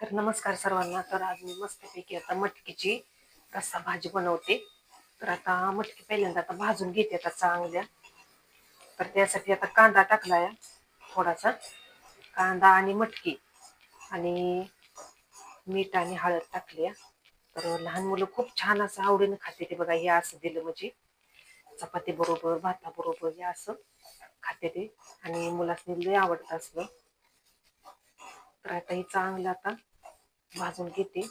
तर नमस्कार सर्वांना. तर आज मी मस्तपैकी आता मटकीची रस्सा भाजी बनवते. तर आता मटकी पहिल्यांदा आता भाजून घेते आता चांगल्या. तर त्यासाठी आता कांदा टाकलाय थोडासा. कांदा आणि मटकी आणि मीठ आणि हळद टाकली तर लहान मुलं खूप छान असं आवडीनं खाते ते बघा हे असं दिलं म्हणजे. चपाती बरोबर भाताबरोबर हे असं खाते ते. आणि मुलासनी लय आवडत असलं. तर आता हे चांगलं आता भाजून घेते.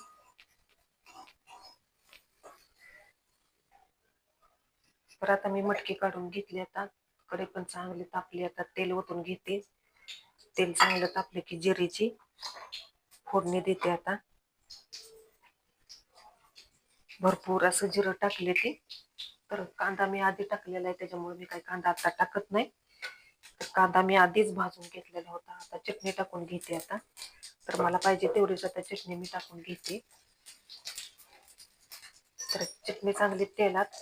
तर आता मी मटकी काढून घेतली आता. कडे पण चांगली तापली आता तेल ओतून घेते. तेल चांगलं तापले की जिरीची फोडणी देते आता. भरपूर असं जिरं टाकले ते. तर कांदा मी आधी टाकलेला आहे त्याच्यामुळे मी काही कांदा आता टाकत नाही. तर कांदा मी आधीच भाजून घेतलेला होता. आता चटणी टाकून घेते आता. तर मला पाहिजे तेवढीच आता चटणी मी टाकून घेते. तर चटणी चांगली तेलात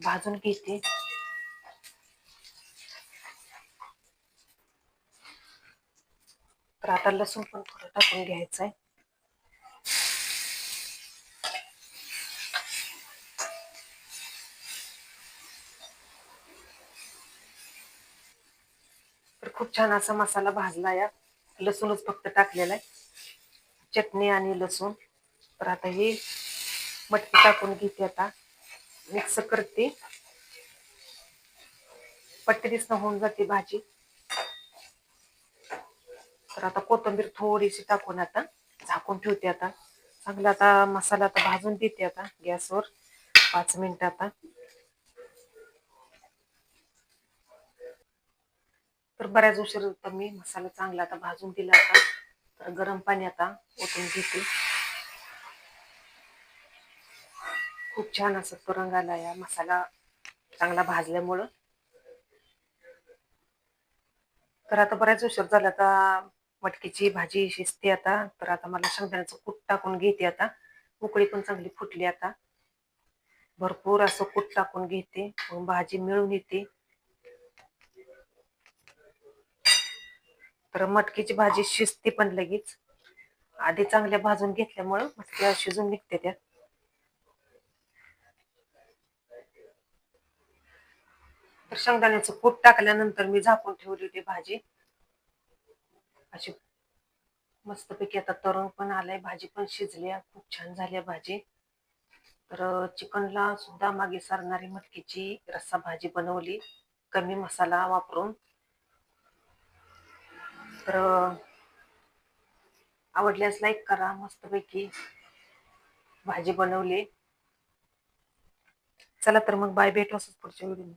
भाजून घेते. तर आता लसूण पण थोडं टाकून घ्यायचं आहे तर खूप छान असा मसाला भाजला या लसूणच फक्त टाकलेला आहे. चटणी आणि लसूण. तर आता हे मटकी टाकून घेते आता. मिक्स करते. पटकनीच होऊन जाते भाजी. तर आता कोथिंबीर थोडीशी टाकून आता झाकून ठेवते आता. चांगला आता मसाला आता भाजून देते आता गॅसवर. पाच मिनिट आता. बऱ्याच उशीर होता मी मसाला चांगला आता भाजून दिला आता. तर गरम पाणी आता ओतून घेते. खूप छान असं तरंग आला या मसाला चांगला भाजल्यामुळं. तर आता बऱ्याच उशीर झाला आता मटकीची भाजी शिजते आता. तर आता मला शेंगदाण्याचं कूट टाकून घेते आता. उकळी पण चांगली फुटली आता. भरपूर असं कूट टाकून घेते. भाजी मिळून येते. तर मटकीची भाजी शिजते पण लगेच. आधी चांगल्या भाजून घेतल्यामुळं मटकी शिजून निघते त्यात तर शेंगदाण्याचं कूट टाकल्यानंतर मी झाकून ठेवली होती भाजी. अशी मस्तपैकी आता तरुण पण आलाय भाजी पण शिजली खूप छान झाली भाजी. तर चिकनला सुद्धा मागे सारणारी मटकीची रस्सा भाजी बनवली. कमी मसाला वापरून. तर आवडल्यास लाईक करा मस्तपैकी. भाजी बनवली. चला तर मग बाय भेटू असंच पुढच्या व्हिडिओ